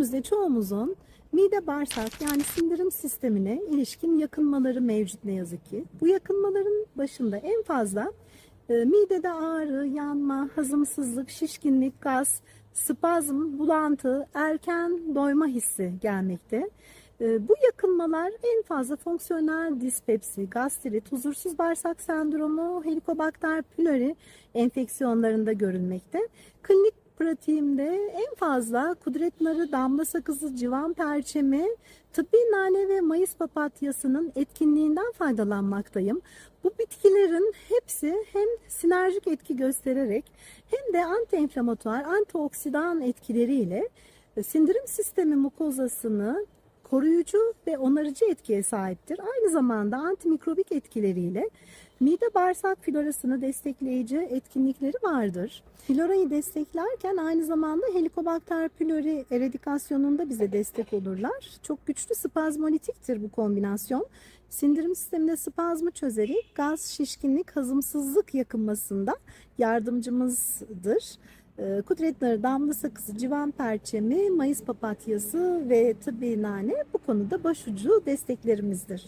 Günümüzde çoğumuzun mide bağırsak yani sindirim sistemine ilişkin yakınmaları mevcut ne yazık ki. Bu yakınmaların başında en fazla e, midede ağrı, yanma, hazımsızlık, şişkinlik, gaz, spazm, bulantı, erken doyma hissi gelmekte. E, Bu yakınmalar en fazla fonksiyonel dispepsi, gastrit, huzursuz bağırsak sendromu, helikobakter pylori enfeksiyonlarında görülmekte. Klinik pratiğimde en fazla kudret narı, damla sakızı, civan perçemi, tıbbi nane ve mayıs papatyasının etkinliğinden faydalanmaktayım. Bu bitkilerin hepsi hem sinerjik etki göstererek hem de antiinflamatuar, antioksidan etkileriyle sindirim sistemi mukozasını koruyucu ve onarıcı etkiye sahiptir. Aynı zamanda antimikrobik etkileriyle mide bağırsak florasını destekleyici etkinlikleri vardır. Florayı desteklerken aynı zamanda Helicobacter pylori eradikasyonunda bize destek olurlar. Çok güçlü spazmolitiktir bu kombinasyon. Sindirim sisteminde spazmı çözerek gaz, şişkinlik, hazımsızlık yakınmasında yardımcımızdır. Ee, Kudret narı, damla sakızı, civan perçemi, mayıs papatyası ve tıbbi nane bu konuda başucu desteklerimizdir.